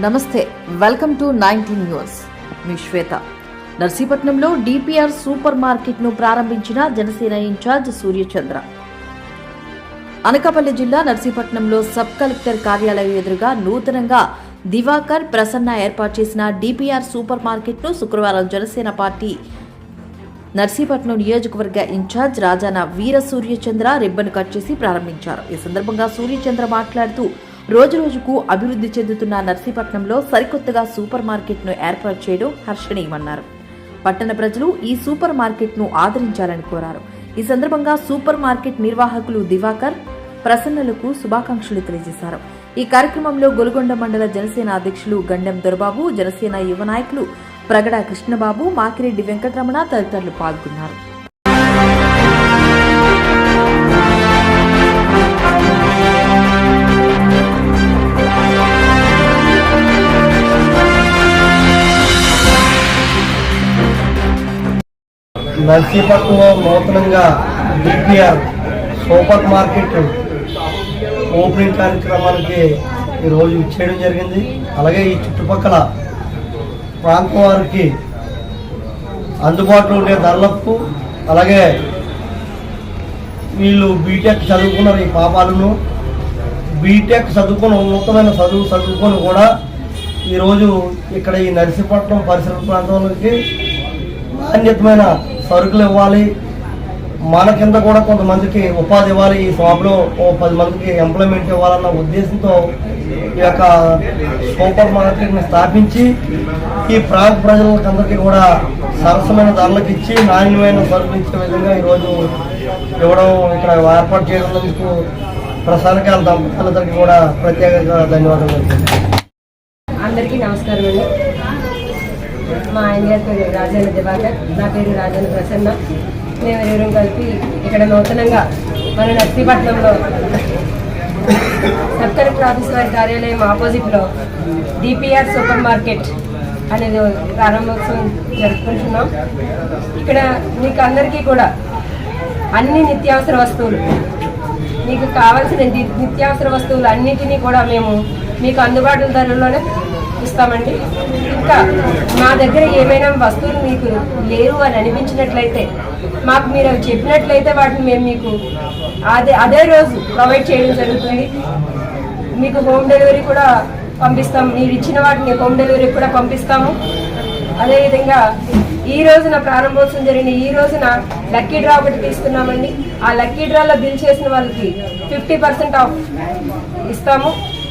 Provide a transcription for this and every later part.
నమస్తే welcome to nineteen news. మీ శ్వేత. నర్సీపట్నంలో డిపిఆర్ సూపర్ మార్కెట్ను ప్రారంభించిన జనసేన ఇన్ఛార్జ్ సూర్యచంద్ర. అనకాపల్లి జిల్లా నర్సీపట్నంలో సబ్ కలెక్టర్ కార్యాలయం ఎదురుగా నూతనంగా దివాకర్ ప్రసన్న ఏర్పాటు చేసిన డిపిఆర్ సూపర్ మార్కెట్ను శుక్రవారం జనసేన పార్టీ నర్సీపట్నం నియోజకవర్గ incharge Rajana Veera Suryachandra ribbon cut చేసి ప్రారంభించారు. ఈ సందర్భంగా సూర్యచంద్ర మాట్లాడుతూ రోజురోజుకు అభివృద్ధి చెందుతున్న నర్సీపట్నంలో సరికొత్తగా సూపర్ మార్కెట్ను ఏర్పాటు చేయడం హర్షణీయమన్నారు. పట్టణ ప్రజలు ఈ సూపర్ మార్కెట్ను ఆదరించాలని కోరారు. ఈ సందర్భంగా సూపర్ మార్కెట్ నిర్వాహకులు దివాకర్ ప్రసన్నలకు శుభాకాంక్షలు తెలియజేశారు. ఈ కార్యక్రమంలో గొలుగొండ మండల జనసేన అధ్యక్షులు గండెం దొరబాబు జనసేన యువ నాయకులు ప్రగడ కృష్ణబాబు మాకిరెడ్డి వెంకటరమణ తదితరులు పాల్గొన్నారు. నర్సీపట్నంలో నూతనంగా బిపిఆర్ సూపర్ మార్కెట్ ఓపెనింగ్ కార్యక్రమానికి ఈరోజు ఇచ్చేయడం జరిగింది. అలాగే ఈ చుట్టుపక్కల ప్రాంతం వారికి అందుబాటులో ఉండే ధరలకు అలాగే వీళ్ళు బీటెక్ చదువుకున్నారు ఈ పాపాలను. బీటెక్ చదువుకుని ఉన్నతమైన చదువు చదువుకొని కూడా ఈరోజు ఇక్కడ ఈ నర్సీపట్నం పరిసర ప్రాంతంలోకి నాణ్యతమైన సరుకులు ఇవ్వాలి. మన కింద కూడా కొంతమందికి ఉపాధి ఇవ్వాలి. ఈ షాప్లో ఓ పది మందికి ఎంప్లాయ్మెంట్ ఇవ్వాలన్న ఉద్దేశంతో ఈ యొక్క సూపర్ మార్కెట్ని స్థాపించి ఈ ప్రాంత ప్రజలకందరికీ కూడా సరసమైన ధరలకు ఇచ్చి నాణ్యమైన సరుకులు ఇచ్చే విధంగా ఈరోజు ఇవ్వడం ఇక్కడ ఏర్పాటు చేయడానికి ప్రసారకాల దంపతులందరికీ కూడా ప్రత్యేకంగా ధన్యవాదాలు అందరికీ నమస్కారం అండి. మా ఆయన గారి పేరు రాజేంద్ర దివాకర్. నా పేరు రాజేంద్ర ప్రసన్న. మేము ఇరువురం కలిపి ఇక్కడ నూతనంగా మన నర్సీపట్నంలో సబ్ కలెక్టర్ ఆఫీస్ వారి కార్యాలయం ఆపోజిట్లో డిపిఆర్ సూపర్ మార్కెట్ అనేది ప్రారంభోత్సవం జరుపుకుంటున్నాం. ఇక్కడ మీకు అందరికీ కూడా అన్ని నిత్యావసర వస్తువులు మీకు కావాల్సిన ని- నిత్యావసర వస్తువులు అన్నిటినీ కూడా మేము మీకు అందుబాటు ధరలోనే ఇస్తామండి. ఇంకా మా దగ్గర ఏమైనా వస్తువులు మీకు లేవు అని అనిపించినట్లయితే మాకు మీరు అవి చెప్పినట్లయితే వాటిని మేము మీకు అదే అదే రోజు ప్రొవైడ్ చేయడం జరుగుతుంది. మీకు హోమ్ డెలివరీ కూడా పంపిస్తాం. మీరు ఇచ్చిన వాటిని హోమ్ డెలివరీ కూడా పంపిస్తాము. అదేవిధంగా ఈ రోజున ప్రారంభోత్సవం జరిగిన ఈ రోజున లక్కీ డ్రా ఒకటి తీసుకున్నామండి. ఆ లక్కీ డ్రాలో బిల్ చేసిన వాళ్ళకి ఫిఫ్టీ పర్సెంట్ ఆఫ్ ఇస్తాము.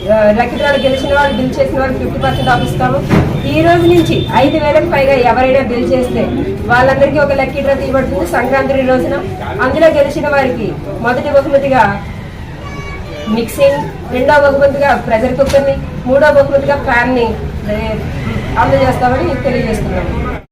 ఆ, లక్కీ గెలిచిన వాళ్ళు బిల్ చేసిన వాళ్ళు ఫిఫ్టీ పర్సెంట్ ఆఫ్ ఇస్తాము. ఈ రోజు నుంచి ఐదు వేలకు పైగా ఎవరైనా బిల్ చేస్తే వాళ్ళందరికీ ఒక లక్కీ డ్రా తీయబడుతుంది సంక్రాంతి రోజున. అందులో గెలిచిన వారికి మొదటి బహుమతిగా మిక్సింగ్ రెండో బహుమతిగా ప్రెషర్ కుక్కర్ని మూడో బహుమతిగా ఫ్యాన్ని అందజేస్తామని తెలియజేస్తున్నాము